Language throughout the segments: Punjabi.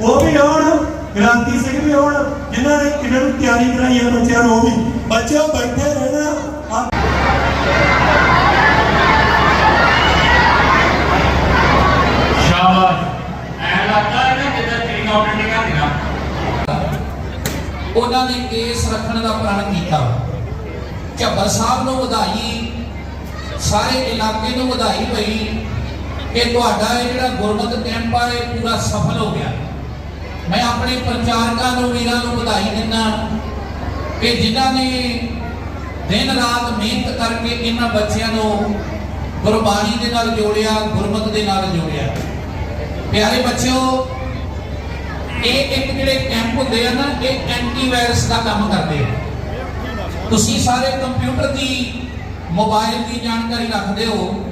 ਉਹ ਵੀ ਆਉਣ ਗ੍ਰਾਂਤੀ ਸਿੰਘ ਵੀ ਆਉਣ ਜਿਨ੍ਹਾਂ ਨੇ ਇਹਨਾਂ ਨੂੰ ਤਿਆਰੀ ਕਰਾਈ ਹੈ ਬੱਚਿਆਂ ਨੂੰ ਉਹ ਵੀ। ਬੱਚਿਓ ਬੈਠੇ ਰਹਿਣਾ ਹੈ ਉਹਨਾਂ ਨੇ ਕੇਸ ਰੱਖਣ ਦਾ ਪ੍ਰਣ ਕੀਤਾ। ਝੱਬਰ ਸਾਹਿਬ ਨੂੰ ਵਧਾਈ ਸਾਰੇ ਇਲਾਕੇ ਨੂੰ ਵਧਾਈ ਹੋਈ ਕਿ ਤੁਹਾਡਾ ਇਹ ਜਿਹੜਾ ਗੁਰਮਤ ਕੈਂਪ ਆ, ਇਹ ਪੂਰਾ ਸਫਲ ਹੋ ਗਿਆ। ਮੈਂ ਆਪਣੇ ਪ੍ਰਚਾਰਕਾਂ ਨੂੰ, ਵੀਰਾਂ ਨੂੰ ਵਧਾਈ ਦਿੰਦਾ ਕਿ ਜਿਨ੍ਹਾਂ ਨੇ ਦਿਨ ਰਾਤ ਮਿਹਨਤ ਕਰਕੇ ਇਹਨਾਂ ਬੱਚਿਆਂ ਨੂੰ ਗੁਰਬਾਣੀ ਦੇ ਨਾਲ ਜੋੜਿਆ, ਗੁਰਮਤ ਦੇ ਨਾਲ ਜੋੜਿਆ। ਪਿਆਰੇ ਬੱਚਿਓ, ਇਹ ਇੱਕ ਜਿਹੜੇ ਕੈਂਪ ਹੁੰਦੇ ਆ ਨਾ, ਇਹ ਐਂਟੀ ਵਾਇਰਸ ਦਾ ਕੰਮ ਕਰਦੇ ਆ। ਤੁਸੀਂ ਸਾਰੇ ਕੰਪਿਊਟਰ ਦੀ, ਮੋਬਾਈਲ ਦੀ ਜਾਣਕਾਰੀ ਰੱਖਦੇ ਹੋ।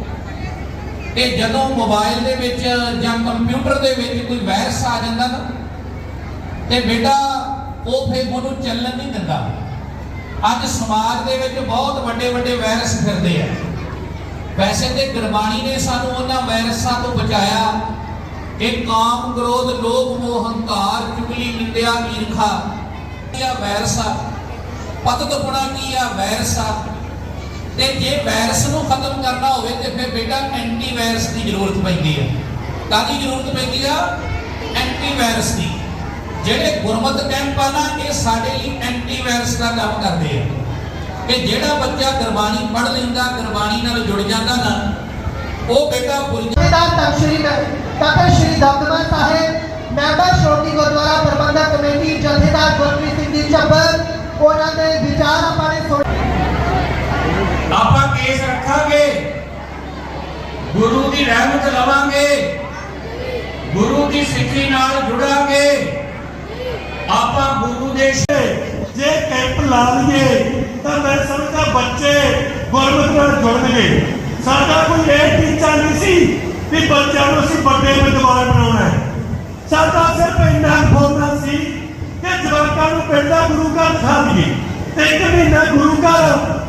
ਕਿ ਜਦੋਂ ਮੋਬਾਈਲ ਦੇ ਵਿੱਚ ਜਾਂ ਕੰਪਿਊਟਰ ਦੇ ਵਿੱਚ ਕੋਈ ਵਾਇਰਸ ਆ ਜਾਂਦਾ ਨਾ, ਤੇ ਬੇਟਾ ਉਹ ਫਿਰ ਉਹਨੂੰ ਚੱਲਣ ਨਹੀਂ ਦਿੰਦਾ। ਅੱਜ ਸਮਾਜ ਦੇ ਵਿੱਚ ਬਹੁਤ ਵੱਡੇ ਵੱਡੇ ਵਾਇਰਸ ਫਿਰਦੇ ਆ। ਵੈਸੇ ਤੇ ਗੁਰਬਾਣੀ ਨੇ ਸਾਨੂੰ ਉਹਨਾਂ ਵਾਇਰਸਾਂ ਤੋਂ ਬਚਾਇਆ। ਇਹ ਕਾਮ ਕ੍ਰੋਧ, ਲੋਭ, ਮੋਹ, ਹੰਕਾਰ, ਚੁਗਲੀ, ਨਿੰਦਿਆ, ਈਰਖਾ, ਇਹ ਆ ਵਾਇਰਸ ਆ। ਪਤਤ ਗੁਣਾ ਕੀ ਆ ਵਾਇਰਸ ਆ? ਤੇ ਜੇ ਵਾਇਰਸ ਨੂੰ ਖਤਮ ਕਰਨਾ ਹੋਵੇ ਤੇ ਫਿਰ ਬੇਟਾ ਐਂਟੀ ਵਾਇਰਸ ਦੀ ਜ਼ਰੂਰਤ ਪੈਂਦੀ ਹੈ। ਕਾਹਦੀ ਜ਼ਰੂਰਤ ਪੈਂਦੀ ਆ? ਐਂਟੀ ਵਾਇਰਸ ਦੀ। ਜਿਹੜੇ ਗੁਰਮਤ ਕੈਂਪ ਆ ਨਾ, ਇਹ ਸਾਡੇ ਲਈ ਐਂਟੀ ਵਾਇਰਸ ਦਾ ਕੰਮ ਕਰਦੇ ਆ। ਕਿ ਜਿਹੜਾ ਬੱਚਾ ਗੁਰਬਾਣੀ ਪੜ੍ਹ ਲੈਂਦਾ, ਗੁਰਬਾਣੀ ਨਾਲ ਜੁੜ ਜਾਂਦਾ ਨਾ, ਉਹ ਬੇਟਾ ਭੁੱਲ ਜਥੇਦਾਰ ਤਖਤ ਸ਼੍ਰੀ ਤਖਤ ਸ਼੍ਰੀ ਦਮਦਮਾ ਸਾਹਿਬ, ਮੈਂਬਰ ਸ਼੍ਰੋਮਣੀ ਗੁਰਦੁਆਰਾ ਪ੍ਰਬੰਧਕ ਕਮੇਟੀ ਜਥੇਦਾਰ ਗੁਰਪ੍ਰੀਤ ਸਿੰਘ ਜੀ ਚੱਬਰ ਉਹਨਾਂ ਦੇ ਵਿਚਾਰ ਆਪਾਂ ਨੇ ਸੁਣੇ ਆਪਾਂ ਕੇਸ ਰੱਖਾਂਗੇ ਗੁਰੂ ਦੀ ਰਹਿਮਤ ਲਵਾਂਗੇ। ਗੁਰੂ ਦੀ ਸਿੱਖੀ ਨਾਲ ਜੁੜਾਂਗੇ। ਆਪਾਂ ਗੁਰੂ ਦੇ ਜੇ ਕੈਂਪ ਲਾ ਲਈਏ, ਤਾਂ ਮੈਂ ਸਮਝਦਾ ਬੱਚੇ ਗੁਰਮਤਿ ਨਾਲ ਜੁੜਨਗੇ। ਸਾਡਾ ਕੋਈ ਇਹ ਟੀਚਾ ਨਹੀਂ ਸੀ ਵੀ ਬੱਚਿਆਂ ਨੂੰ ਅਸੀਂ ਵੱਡੇ ਵਿਦਵਾਨ ਬਣਾਉਣਾ ਹੈ। ਸਾਡਾ ਸਿਰਫ ਇੰਨਾ ਫੋਨਾ ਸੀ ਕਿ ਜਵਾਕਾਂ ਨੂੰ ਪਿੰਡ ਗੁਰੂ ਘਰ ਖਾ ਲਈਏ ਤੇ ਇੱਕ ਮਹੀਨਾ ਗੁਰੂ ਘਰ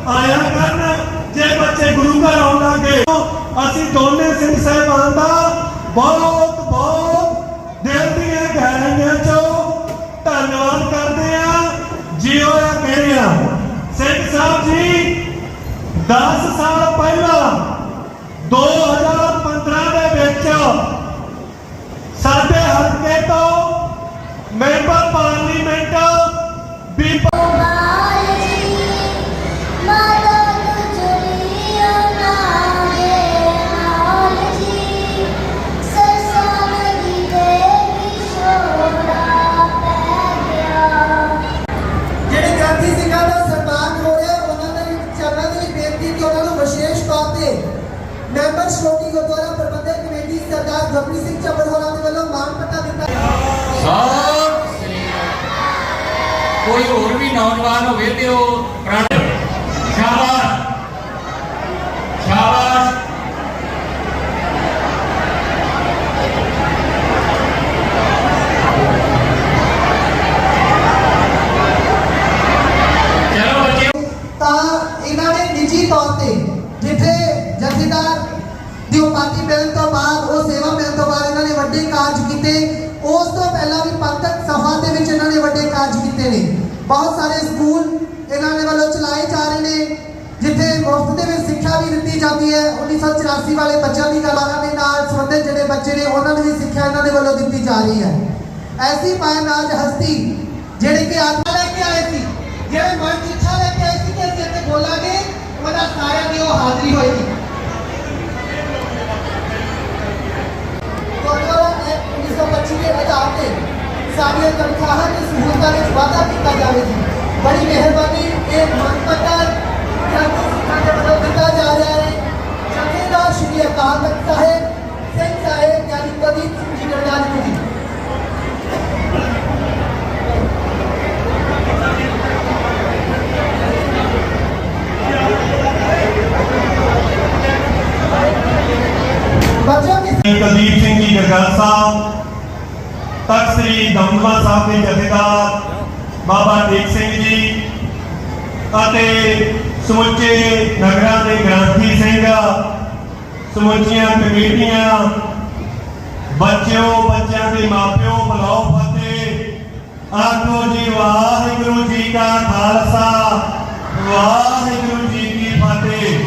ਆਇਆ ਕਰਨ ਜੇ ਬੱਚੇ ਗੁਰੂ ਘਰ ਆਉਣ ਲੱਗੇ ਅਸੀਂ ਦੋਨੇ ਸਿੰਘ ਸਾਹਿਬਾਨ ਦਾ ਬਹੁਤ ਬਹੁਤ ਦਿਲ ਦੀਆਂ ਗਹਿਰਾਈਆਂ ਚੋਂ ਧੰਨਵਾਦ ਕਰਦੇ ਆ ਜਿਉ ਆ ਕਹਿੰਦੇ ਸਿੰਘ ਸਾਹਿਬ ਜੀ 10 ਸਾਲ ਪਹਿਲਾਂ 2015 ਦੇ ਵਿੱਚ ਸਾਡੇ ਹਲਕੇ ਤੋਂ ਮੈਂਬਰ ਪਾਰਲੀਮੈਂਟ ਬੀਬਾ ਨੌਜਵਾਨ ਹੋਵੇ ਤੇ ਉਹ ਪ੍ਰਣ ਸ਼ਾਬਾਸ਼ ਸ਼ਾਬਾਸ਼ ਚਲੋ ਬੱਚਿਓ ਤਾਂ ਇਹਨਾਂ ਨੇ ਨਿੱਜੀ ਤੌਰ ਤੇ ਜਿੱਥੇ ਜਥੇਦਾਰ ਦੀ ਉਪਾਧੀ ਮਿਲਣ ਤੋਂ ਬਾਅਦ ਉਹ ਸੇਵਾ ਮਿਲਣ ਤੋਂ ਬਾਅਦ ਇਹਨਾਂ ਨੇ ਵੱਡੇ ਕਾਰਜ ਕੀਤੇ ਉਸ ਤੋਂ ਪਹਿਲਾਂ ਵੀ ਪੰਥਕ ਸਭਾ ਦੇ ਵਿੱਚ ਇਹਨਾਂ ਨੇ ਵੱਡੇ ਕਾਰਜ ਕੀਤੇ ਨੇ ਬਹੁਤ ਸਾਰੇ ਸਕੂਲ ਇਹਨਾਂ ਦੇ ਵੱਲੋਂ ਚਲਾਏ ਜਾ ਰਹੇ ਨੇ, ਜਿੱਥੇ ਮੁਫਤ ਦੇ ਵਿੱਚ ਸਿੱਖਿਆ ਵੀ ਦਿੱਤੀ ਜਾਂਦੀ ਹੈ। 1984 ਵਾਲੇ ਬੱਚਿਆਂ ਦੀ ਕਲਾਰਾਂ ਦੇ ਨਾਲ ਸੰਬੰਧਿਤ ਜਿਹੜੇ ਬੱਚੇ ਨੇ, ਉਹਨਾਂ ਨੂੰ ਵੀ ਸਿੱਖਿਆ ਇਹਨਾਂ ਦੇ ਵੱਲੋਂ ਦਿੱਤੀ ਜਾ ਰਹੀ ਹੈ। ਐਸੀ ਪਾਇਨਾਜ ਹਸਤੀ, ਜਿਹੜੇ ਕਿ ਆਤਮਾ ਲੈ ਕੇ ਆਏ ਸੀ ਜਿਹੜੇ ਮਨ ਇੱਛਾ ਲੈ ਕੇ ਆਏ ਸੀ ਕਿ ਅਸੀਂ ਇੱਥੇ ਬੋਲਾਂਗੇ ਉਹਨਾਂ ਸਾਰਿਆਂ ਦੀ ਉਹ ਹਾਜ਼ਰੀ ਹੋਏਗੀ ਗੁਰਦੁਆਰਾ ਐਕਟ 1925 ਦੇ ਆਧਾਰ ਤੇ ਸਾਡੀਆਂ ਤਨਖਾਹਾਂ ਦੀ ਸਹੂਲਤਾਂ ਵਿੱਚ ਵਾਧਾ ਕੀਤਾ ਜਾਵੇ ਜੀ ਬੜੀ ਮਿਹਰਬਾਨੀ ਇਹ ਮੰਗ ਪੱਤਰ ਜਨਤਾ ਸਿੱਖਾਂ ਦੇ ਵੱਲੋਂ ਦਿੱਤਾ ਜਾ ਰਿਹਾ ਹੈ ਜਥੇਦਾਰ ਸ਼੍ਰੀ ਅਕਾਲ ਤਖਤ ਸਾਹਿਬ ਸਿੰਘ ਸਾਹਿਬ ਯਾਨੀ ਪ੍ਰਦੀਪ ਸਿੰਘ ਜੀ ਗਰਦਾਰੀ ਜੀ ਬੱਚਿਆਂ ਦੀ ਕੁਲਦੀਪ ਸਿੰਘ ਜੀ ਗਰਗਲ ਸਾਹਿਬ ਤਖਤ ਸ੍ਰੀ ਦਮਦਮਾ ਸਾਹਿਬ ਦੇ ਜਥੇਦਾਰ ਬਾਬਾ ਦੀਪ ਸਿੰਘ ਜੀ ਅਤੇ ਸਮੁੱਚੇ ਨਗਰਾਂ ਦੇ ਗ੍ਰੰਥੀ ਸਿੰਘ, ਸਮੁੱਚੀਆਂ ਕਮੇਟੀਆਂ, ਬੱਚਿਓ, ਬੱਚਿਆਂ ਦੇ ਮਾਪਿਓ ਬੁਲਾਓ ਫਤਿਹ। ਆਖੋ ਜੀ, ਵਾਹਿਗੁਰੂ ਜੀ ਕਾ ਖਾਲਸਾ, ਵਾਹਿਗੁਰੂ ਜੀ ਕੀ ਫਤਿਹ।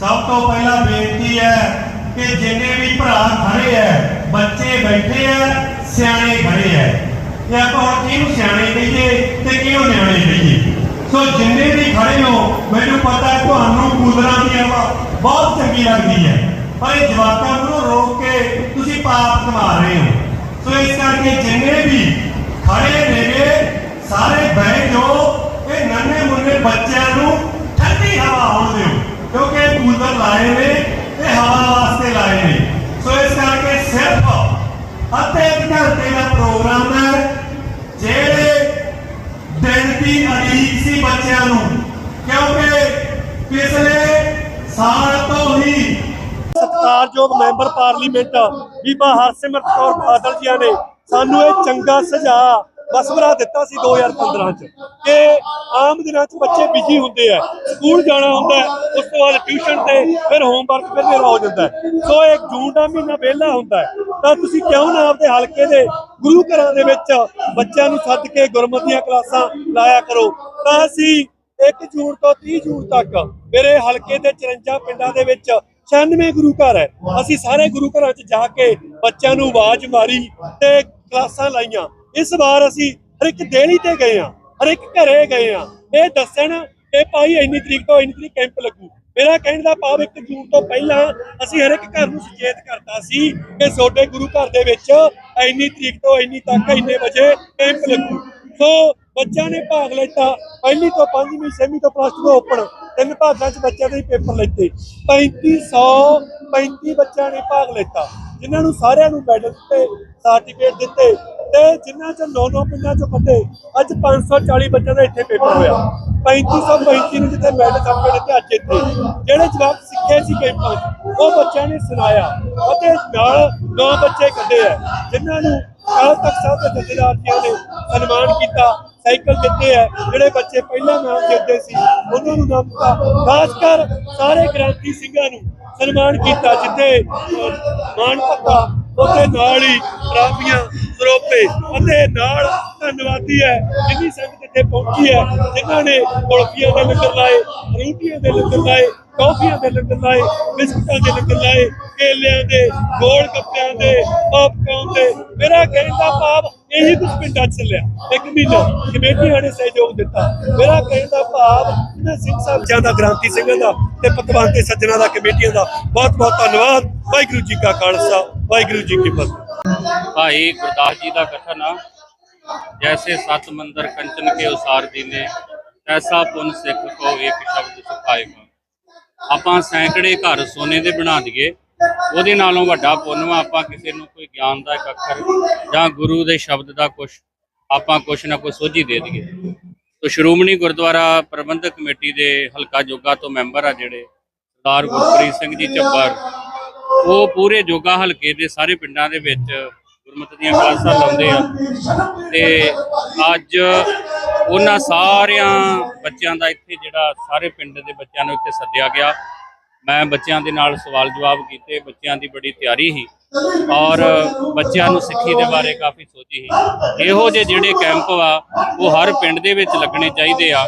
ਸਭ ਤੋਂ ਪਹਿਲਾਂ ਬੇਨਤੀ ਹੈ ਕਿ ਜਿੰਨੇ ਵੀ ਭਰਾ ਖੜੇ ਹੈ, ਬੱਚੇ ਬੈਠੇ ਹੈ, ਸਿਆਣੇ ਖੜੇ ਹੈ। ਇਹ ਆਪਾਂ ਹੁਣ ਕਿਹਨੂੰ ਸਿਆਣੇ ਕਹੀਏ ਤੇ ਕਿਹਨੂੰ ਨਿਆਣੇ ਕਹੀਏ? ਸੋ ਜਿੰਨੇ ਵੀ ਖੜੇ ਹੋ, ਮੈਨੂੰ ਪਤਾ ਹੈ ਤੁਹਾਨੂੰ ਕੂਲਰਾਂ ਦੀ ਹਵਾ ਬਹੁਤ ਚੰਗੀ ਲੱਗਦੀ ਹੈ। ਪਰ ਇਹ ਜਵਾਕਾਂ ਨੂੰ ਰੋਕ ਕੇ ਤੁਸੀਂ ਪਾਪ ਕਮਾ ਰਹੇ ਹੋ। ਸੋ ਇਸ ਕਰਕੇ ਜਿੰਨੇ ਵੀ ਖੜੇ ਨੇਗੇ, ਸਾਰੇ ਬਹਿ ਜਾਓ, ਇਹ ਨੰਨੇ ਮੁੰਨੇ ਬੱਚਿਆਂ ਨੂੰ ਠੰਡੀ ਹਵਾ ਆਉਣ ਦਿਓ, ਕਿਉਂਕਿ ਇਹ ਕੂਲਰ ਲਾਏ ਨੇ, ਇਹ ਹਵਾ ਵਾਸਤੇ ਲਾਏ ਨੇ। ਸੋ ਇਸ ਕਰਕੇ ਸਿਰਫ ਅੱਧੇ ਕੁ ਘੰਟੇ ਦਾ ਪ੍ਰੋਗਰਾਮ ਹੈ। ਜਿਹੜੇ ਦਿਨ ਦੀ ਸੀ ਬੱਚਿਆਂ ਨੂੰ, ਕਿਉਂਕਿ ਪਿਛਲੇ ਸਾਲ ਤੋਂ ਹੀ ਸਤਿਕਾਰਯੋਗ ਮੈਂਬਰ ਪਾਰਲੀਮੈਂਟ ਬੀਬਾ ਹਰਸਿਮਰਤ ਕੌਰ ਬਾਦਲ ਜੀ ਨੇ ਸਾਨੂੰ ਇਹ ਚੰਗਾ ਸੁਝਾਅ ਮਸ਼ਵਰਾ ਦਿੱਤਾ ਸੀ 2015 ਚ। ਕਿ ਆਮ ਦਿਨਾਂ ਚ ਬੱਚੇ ਬਿਜ਼ੀ ਹੁੰਦੇ ਆ। ਸਕੂਲ ਜਾਣਾ ਹੁੰਦਾ ਹੈ, ਉਸ ਤੋਂ ਬਾਅਦ ਟਿਊਸ਼ਨ ਤੇ ਫਿਰ ਹੋਮਵਰਕ ਫਿਰ ਮੇਰਾ ਹੋ ਜਾਂਦਾ ਸੋ ਇੱਕ ਜੂਨ ਦਾ ਮਹੀਨਾ ਵਿਹਲਾ ਹੁੰਦਾ ਹੈ। ਤਾਂ ਤੁਸੀਂ ਕਿਉਂ ਨਾ ਆਪਦੇ ਹਲਕੇ ਦੇ ਗੁਰੂ ਘਰਾਂ ਦੇ ਵਿੱਚ ਬੱਚਿਆਂ ਨੂੰ ਸੱਦ ਕੇ ਗੁਰਮਤਿ ਦੀਆਂ ਕਲਾਸਾਂ ਲਾਇਆ ਕਰੋ। ਤਾਂ ਅਸੀਂ 1 ਜੂਨ ਤੋਂ 30 ਜੂਨ ਤੱਕ ਮੇਰੇ ਹਲਕੇ ਦੇ 54 ਪਿੰਡਾਂ ਦੇ ਵਿੱਚ 96 ਗੁਰੂ ਘਰ ਹੈ। ਅਸੀਂ ਸਾਰੇ ਗੁਰੂ ਘਰਾਂ 'ਚ ਜਾ ਕੇ ਬੱਚਿਆਂ ਨੂੰ ਆਵਾਜ਼ ਮਾਰੀ ਤੇ ਕਲਾਸਾਂ ਲਾਈਆਂ। ਇਸ ਵਾਰ ਅਸੀਂ ਹਰ ਇੱਕ ਦੇਲੀ ਤੇ ਗਏ ਆ ਹਰ ਇੱਕ ਘਰੇ ਗਏ ਆ ਇਹ ਦੱਸਣ ਕਿ ਭਾਈ ਇੰਨੀ ਤਰੀਕ ਤੋਂ ਇੰਨੀ ਤਰੀਕ ਕੈਂਪ ਲੱਗੂ। ਮੇਰਾ ਕਹਿਣ ਦਾ ਭਾਵ 1 ਜੂਨ ਤੋਂ ਪਹਿਲਾਂ ਅਸੀਂ ਹਰ ਇੱਕ ਘਰ ਨੂੰ ਸੁਚੇਤ ਕਰਤਾ ਸੀ ਕਿ ਤੁਹਾਡੇ ਗੁਰੂ ਘਰ ਦੇ ਵਿੱਚ ਇੰਨੀ ਤਰੀਕ ਤੋਂ ਇੰਨੀ ਤੱਕ ਇੰਨੇ ਵਜੇ ਕੈਂਪ ਲੱਗੂ। ਸੋ ਬੱਚਿਆਂ ਨੇ ਭਾਗ ਲਿੱਤਾ। ਪਹਿਲੀ ਤੋਂ ਪੰਜਵੀਂ, ਛੇਵੀਂ ਤੋਂ ਪਲੱਸ ਟੂ ਓਪਨ ਤਿੰਨ ਭਾਗਾਂ 'ਚ ਬੱਚਿਆਂ ਦੇ ਪੇਪਰ ਲਿੱਤੇ। 3535 ਬੱਚਿਆਂ ਨੇ ਭਾਗ ਲਿੱਤਾ। ਜਿਨ੍ਹਾਂ ਨੂੰ ਸਾਰਿਆਂ ਨੂੰ ਮੈਡਲ ਦਿੱਤੇ ਸਰਟੀਫਿਕੇਟ ਦਿੱਤੇ ਤੇ ਜਿਨ੍ਹਾਂ 'ਚ ਨੌ ਨੌ ਪਿੰਡਾਂ 'ਚੋਂ ਕੱਢੇ ਅੱਜ 540 ਬੱਚਿਆਂ ਦਾ ਇੱਥੇ ਪੇਪਰ ਹੋਇਆ। 3535 ਨੂੰ ਜਿੱਥੇ ਮੈਡਲ ਸਰਟੀਫਿਕੇਟ ਦਿੱਤੇ ਅੱਜ ਇੱਥੇ। ਜਿਹੜੇ ਜਵਾਬ ਸਿੱਖੇ ਸੀ ਕੈਂਪਾਂ ਉਹ ਬੱਚਿਆਂ ਨੇ ਸੁਣਾਇਆ। ਅਤੇ ਨਾਲ ਨੌ ਬੱਚੇ ਕੱਢੇ ਆ ਜਿਨ੍ਹਾਂ ਨੂੰ ਕੱਲ ਤੱਕ ਸਾਹਿਬ ਦੇ ਜਥੇਦਾਰ ਨੇ ਸਨਮਾਨ ਕੀਤਾ ਸਾਈਕਲ ਦਿੱਤੇ ਆ। ਜਿਹੜੇ ਬੱਚੇ ਪਹਿਲਾਂ ਨਾਮ ਜਿੱਤਦੇ ਸੀ ਉਹਨਾਂ ਨੂੰ ਨਾਮ ਦਿੱਤਾ। ਖਾਸ ਕਰ ਸਾਰੇ ਗ੍ਰਾਂਤੀ ਸਿੰਘਾਂ ਨੂੰ ਸਨਮਾਨ ਕੀਤਾ ਜਿੱਥੇ ਅਹ, ਮਾਣ ਪੱਤਾ ਉੱਥੇ ਨਾਲ ਹੀ ਟਰਾਫੀਆਂ ਸਰੋਪੇ ਅਤੇ ਨਾਲ ਧੰਨਵਾਦੀ ਹੈ, ਜਿੰਨੀ ਸੰਗਤ ਇੱਥੇ ਪਹੁੰਚੀ ਹੈ, ਜਿਨ੍ਹਾਂ ਨੇ ਕੁਲਫੀਆਂ ਦੇ ਲੰਗਰ ਲਾਏ, ਰੋਟੀਆਂ ਦੇ ਲੰਗਰ ਲਾਏ, ਕੌਫੀਆਂ ਦੇ ਲੰਗਰ ਲਾਏ, ਬਿਸਕੁਟਾਂ ਦੇ ਲੰਗਰ ਲਾਏ, ਕੇਲਿਆਂ ਦੇ, ਗੋਲ ਗੱਪਿਆਂ ਦੇ ਪੌਪਕਾਰਨ ਦੇ। ਮੇਰਾ ਕਹਿਣ ਦਾ ਭਾਵ ਇਹੀ ਕੁਝ ਪਿੰਡਾਂ 'ਚ ਚੱਲਿਆ। ਇੱਕ ਮਹੀਨਾ ਕਮੇਟੀਆਂ ਨੇ ਸਹਿਯੋਗ ਦਿੱਤਾ। ਮੇਰਾ ਕਹਿਣ ਦਾ ਭਾਵ ਇਹਨਾਂ ਸਿੰਘ ਸਾਹਿਬ ਦਾ, ਗ੍ਰਾਂਤੀ ਸਿੰਘਾਂ ਦਾ ਤੇ ਪਤਵੰਤੇ ਸੱਜਣਾ ਦਾ, ਕਮੇਟੀਆਂ ਦਾ ਬਹੁਤ ਬਹੁਤ ਧੰਨਵਾਦ। ਵਾਹਿਗੁਰੂ ਜੀ ਕਾ ਖਾਲਸਾ, ਵਾਹਿਗੁਰੂ ਜੀ ਕੀ ਫਤਿਹ। ਭਾਈ ਗੁਰਦਾਸ ਜੀ ਦਾ ਕਥਨ ਆ। ਜੈਸੇ ਸਤ ਮੰਦਰ ਕੰਚਨ ਕੇ ਉਸਾਰ ਦੀਨੇ ਐਸਾ ਪੁੰਨ ਸਿੱਖ ਕੋ ਇੱਕ ਸ਼ਬਦ ਸੁਖਾਏਗਾ ਆਪਾਂ ਸੈਂਕੜੇ ਘਰ ਸੋਨੇ ਦੇ ਬਣਾ ਦਈਏ। ਉਹਦੇ ਨਾਲੋਂ ਵੱਡਾ ਪੁੰਨ ਵਾ, ਆਪਾਂ ਕਿਸੇ ਨੂੰ ਕੋਈ ਗਿਆਨ ਦਾ ਇੱਕ ਅੱਖਰ ਜਾਂ ਗੁਰੂ ਦੇ ਸ਼ਬਦ ਦਾ ਕੁਝ ਆਪਾਂ ਕੁਛ ਨਾ ਕੁਛ ਸੋਝੀ ਦੇ ਦਈਏ। ਤੋ ਸ਼੍ਰੋਮਣੀ ਗੁਰਦੁਆਰਾ ਪ੍ਰਬੰਧਕ ਕਮੇਟੀ ਦੇ ਹਲਕਾ ਜੋਗਾ ਤੋਂ ਮੈਂਬਰ ਆ ਜਿਹੜੇ, ਸਰਦਾਰ ਗੁਰਪ੍ਰੀਤ ਸਿੰਘ ਜੀ ਚੱਬਰ। ਉਹ ਪੂਰੇ ਜੋਗਾ ਹਲਕੇ ਦੇ ਸਾਰੇ ਪਿੰਡਾਂ ਦੇ ਵਿੱਚ ਗੁਰਮਤਿ ਦੀਆਂ ਕਲਾਸਾਂ ਲਾਉਂਦੇ ਆ। ਤੇ ਅੱਜ ਉਹਨਾਂ ਸਾਰਿਆਂ ਬੱਚਿਆਂ ਦਾ ਇੱਥੇ ਜਿਹੜਾ ਸਾਰੇ ਪਿੰਡ ਦੇ ਬੱਚਿਆਂ ਨੂੰ ਇੱਥੇ ਸੱਦਿਆ ਗਿਆ। ਮੈਂ ਬੱਚਿਆਂ ਦੇ ਨਾਲ ਸਵਾਲ ਜਵਾਬ ਕੀਤੇ, ਬੱਚਿਆਂ ਦੀ ਬੜੀ ਤਿਆਰੀ ਸੀ ਔਰ ਬੱਚਿਆਂ ਨੂੰ ਸਿੱਖੀ ਦੇ ਬਾਰੇ ਕਾਫੀ ਸੋਚੀ ਸੀ। ਇਹੋ ਜਿਹੇ ਜਿਹੜੇ ਕੈਂਪ ਆ ਉਹ ਹਰ ਪਿੰਡ ਦੇ ਵਿੱਚ ਲੱਗਣੇ ਚਾਹੀਦੇ ਆ।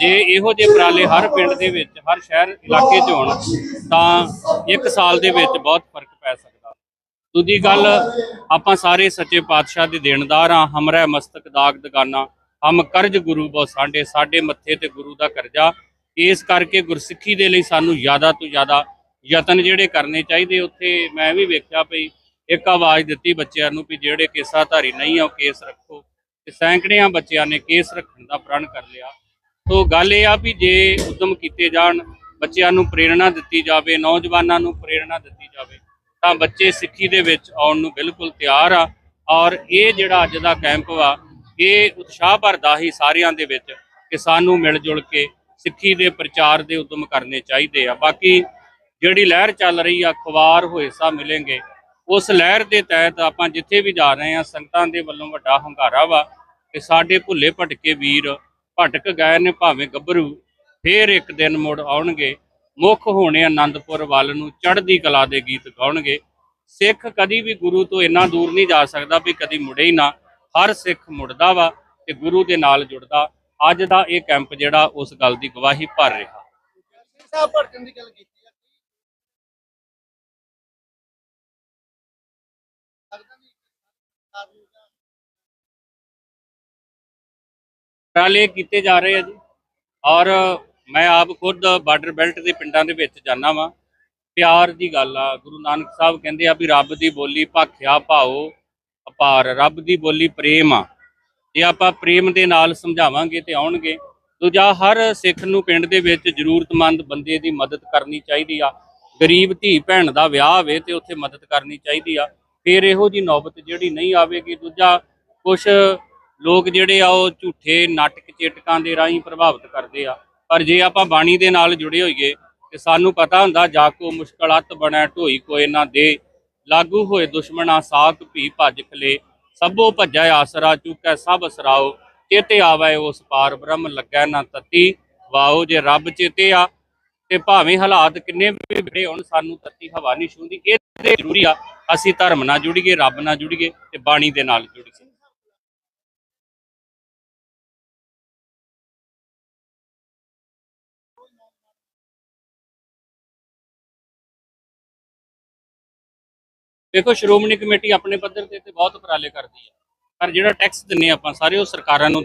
ਜੇ ਇਹੋ ਜਿਹੇ ਉਪਰਾਲੇ ਹਰ ਪਿੰਡ ਦੇ ਵਿੱਚ, ਹਰ ਸ਼ਹਿਰ ਇਲਾਕੇ 'ਚ ਹੋਣ, ਤਾਂ ਇੱਕ ਸਾਲ ਦੇ ਵਿੱਚ ਬਹੁਤ ਫ਼ਰਕ ਪੈ ਸਕਦਾ। ਦੂਜੀ ਗੱਲ, ਆਪਾਂ ਸਾਰੇ ਸੱਚੇ ਪਾਤਸ਼ਾਹ ਦੇ ਦੇਣਦਾਰ ਆ, ਹਮਰੇ ਮਸਤਕ ਦਾਗ ਦਗਾਨਾ। ਹਮ ਕਰਜ ਗੁਰੂ ਬੋ ਸਾਡੇ ਸਾਡੇ ਮੱਥੇ ਤੇ ਗੁਰੂ ਦਾ ਕਰਜ਼ਾ। ਇਸ ਕਰਕੇ ਗੁਰਸਿੱਖੀ ਦੇ ਲਈ ਸਾਨੂੰ ਜ਼ਿਆਦਾ ਤੋਂ ਜ਼ਿਆਦਾ ਯਤਨ ਜਿਹੜੇ ਕਰਨੇ ਚਾਹੀਦੇ। ਉੱਥੇ ਮੈਂ ਵੀ ਵੇਖਿਆ ਪਈ ਇੱਕ ਆਵਾਜ਼ ਦਿੱਤੀ ਬੱਚਿਆਂ ਨੂੰ ਵੀ ਜਿਹੜੇ ਕੇਸਾਧਾਰੀ ਨਹੀਂ ਆ, ਉਹ ਕੇਸ ਰੱਖੋ। ਤੇ ਸੈਂਕੜਿਆਂ ਬੱਚਿਆਂ ਨੇ ਕੇਸ ਰੱਖਣ ਦਾ ਪ੍ਰਣ ਕਰ ਲਿਆ। ਸੋ ਗੱਲ ਇਹ ਆ ਵੀ ਜੇ ਉਦਮ ਕੀਤੇ ਜਾਣ, ਬੱਚਿਆਂ ਨੂੰ ਪ੍ਰੇਰਣਾ ਦਿੱਤੀ ਜਾਵੇ, ਨੌਜਵਾਨਾਂ ਨੂੰ ਪ੍ਰੇਰਣਾ ਦਿੱਤੀ ਜਾਵੇ, ਤਾਂ ਬੱਚੇ ਸਿੱਖੀ ਦੇ ਵਿੱਚ ਆਉਣ ਨੂੰ ਬਿਲਕੁਲ ਤਿਆਰ ਆ। ਔਰ ਇਹ ਜਿਹੜਾ ਅੱਜ ਦਾ ਕੈਂਪ ਵਾ, ਇਹ ਉਤਸ਼ਾਹ ਭਰਦਾ ਹੀ ਸਾਰਿਆਂ ਦੇ ਵਿੱਚ ਕਿ ਸਾਨੂੰ ਮਿਲ ਜੁਲ ਕੇ ਸਿੱਖੀ ਦੇ ਪ੍ਰਚਾਰ ਦੇ ਉਦਮ ਕਰਨੇ ਚਾਹੀਦੇ ਆ। ਬਾਕੀ ਜਿਹੜੀ ਲਹਿਰ ਚੱਲ ਰਹੀ ਆ ਖਵਾਰ ਹੋਏ ਸਾ ਮਿਲेंगे ਉਸ ਲਹਿਰ ਦੇ ਤਹਿਤ ਆਪਾਂ ਜਿੱਥੇ ਵੀ ਜਾ ਰਹੇ ਆ, ਸੰਗਤਾਂ ਦੇ ਵੱਲੋਂ ਵੱਡਾ ਹੰਗਾਰਾ ਵਾ ਕਿ ਸਾਡੇ ਭੁੱਲੇ ਭਟਕੇ ਵੀਰ ਭਟਕ ਗਏ ਨੇ, ਭਾਵੇਂ ਗੱਭਰੂ ਫੇਰ ਇੱਕ ਦਿਨ ਮੁੜ ਆਉਣਗੇ। ਮੁੱਖ ਹੋਣੇ ਆਨੰਦਪੁਰ ਵੱਲ ਨੂੰ ਚੜ੍ਹਦੀ ਕਲਾ ਦੇ ਗੀਤ ਗਾਉਣਗੇ। ਸਿੱਖ ਕਦੀ ਵੀ ਗੁਰੂ ਤੋਂ ਇੰਨਾ ਦੂਰ ਨਹੀਂ ਜਾ ਸਕਦਾ ਵੀ ਕਦੀ ਮੁੜੇ ਹੀ ਨਾ। ਹਰ ਸਿੱਖ ਮੁੜਦਾ ਵਾ ਤੇ ਗੁਰੂ ਦੇ ਨਾਲ ਜੁੜਦਾ। ਅੱਜ ਦਾ ਇਹ ਕੈਂਪ ਜਿਹੜਾ ਉਸ ਗੱਲ ਦੀ ਗਵਾਹੀ ਭਰ ਰਿਹਾ। ਸਾਹਿਬ ਭੜਕਣ ਦੀ ਗੱਲ ਕੀਤੇ ਜਾ ਰਹੇ ਆ ਜੀ ਔਰ ਮੈਂ ਆਪ ਖੁਦ ਬਾਰਡਰ ਬੈਲਟ ਦੇ ਪਿੰਡਾਂ ਦੇ ਵਿੱਚ ਜਾਣਾ ਵਾਂ। ਪਿਆਰ ਦੀ ਗੱਲ ਆ ਗੁਰੂ ਨਾਨਕ ਸਾਹਿਬ ਕਹਿੰਦੇ ਆ ਵੀ ਰੱਬ ਦੀ ਬੋਲੀ ਭਾਖਿਆ ਭਾਓ ਅਪਾਰ। ਰੱਬ ਦੀ ਬੋਲੀ ਪ੍ਰੇਮ ਆ। ਜੇ ਆਪਾਂ ਪ੍ਰੇਮ ਦੇ ਨਾਲ ਸਮਝਾਵਾਂਗੇ ਤੇ ਆਉਣਗੇ। ਦੂਜਾ, ਹਰ ਸਿੱਖ ਨੂੰ ਪਿੰਡ ਦੇ ਵਿੱਚ ਜ਼ਰੂਰਤਮੰਦ ਬੰਦੇ ਦੀ ਮਦਦ ਕਰਨੀ ਚਾਹੀਦੀ ਆ। ਗਰੀਬ ਧੀ ਭੈਣ ਦਾ ਵਿਆਹ ਹੋਵੇ ਤੇ ਉੱਥੇ ਮਦਦ ਕਰਨੀ ਚਾਹੀਦੀ ਆ। ਫਿਰ ਇਹੋ ਜੀ ਨੌਬਤ ਜਿਹੜੀ ਨਹੀਂ ਆਵੇਗੀ। ਦੂਜਾ ਕੁਝ ਲੋਕ ਜਿਹੜੇ ਆ, ਉਹ ਝੂਠੇ ਨਾਟਕ ਚੇਟਕਾਂ ਦੇ ਰਾਹੀਂ ਪ੍ਰਭਾਵਿਤ ਕਰਦੇ ਆ। ਪਰ ਜੇ ਆਪਾਂ ਬਾਣੀ ਦੇ ਨਾਲ ਜੁੜੇ ਹੋਈਏ, ਤੇ ਸਾਨੂੰ ਪਤਾ ਹੁੰਦਾ, ਜਾ ਕੋ ਮੁਸ਼ਕਲ ਅਤ ਬਣੈ, ਢੋਈ ਕੋਏ ਨਾ ਦੇ। ਲਾਗੂ ਹੋਏ ਦੁਸ਼ਮਣਾ ਸਾਥ ਭੀ ਭੱਜ ਖਲੇ। ਸਭੋ ਭੱਜੈ ਆਸਰਾ ਚੁਕੈ ਸਭ ਅਸਰਾਓ ਚੇਤੇ ਆਵੈ ਉਸ ਪਾਰ, ਬ੍ਰਹਮ ਲੱਗੈ ਨਾ ਤਤੀ। ਵਾਓ ਜੇ ਰੱਬ ਚੇਤੇ ਆ, ਤੇ ਭਾਵੇਂ ਹਾਲਾਤ ਕਿੰਨੇ ਵੀ ਵਿਗੜੇ ਹੋਣ, ਸਾਨੂੰ ਤਤੀ ਹਵਾ ਨਹੀਂ ਛੂੰਦੀ ਇਹ ਜ਼ਰੂਰੀ ਆ, ਅਸੀਂ ਧਰਮ ਨਾਲ ਜੁੜੀਏ ਰੱਬ ਨਾਲ ਜੁੜੀਏ ਤੇ ਬਾਣੀ ਦੇ ਨਾਲ ਜੁੜੀਏ ਦੇਖੋ, ਸ਼੍ਰੋਮਣੀ ਕਮੇਟੀ ਆਪਣੇ ਪੱਧਰ ਤੇ ਤੇ ਬਹੁਤ ਉਪਰਾਲੇ ਕਰਦੀ ਹੈ ਪਰ ਜਿਹੜਾ ਟੈਕਸ ਦਿੰਨੇ ਆਪਾਂ, ਸਾਰੇ ਉਹ ਸਰਕਾਰਾਂ ਨੂੰ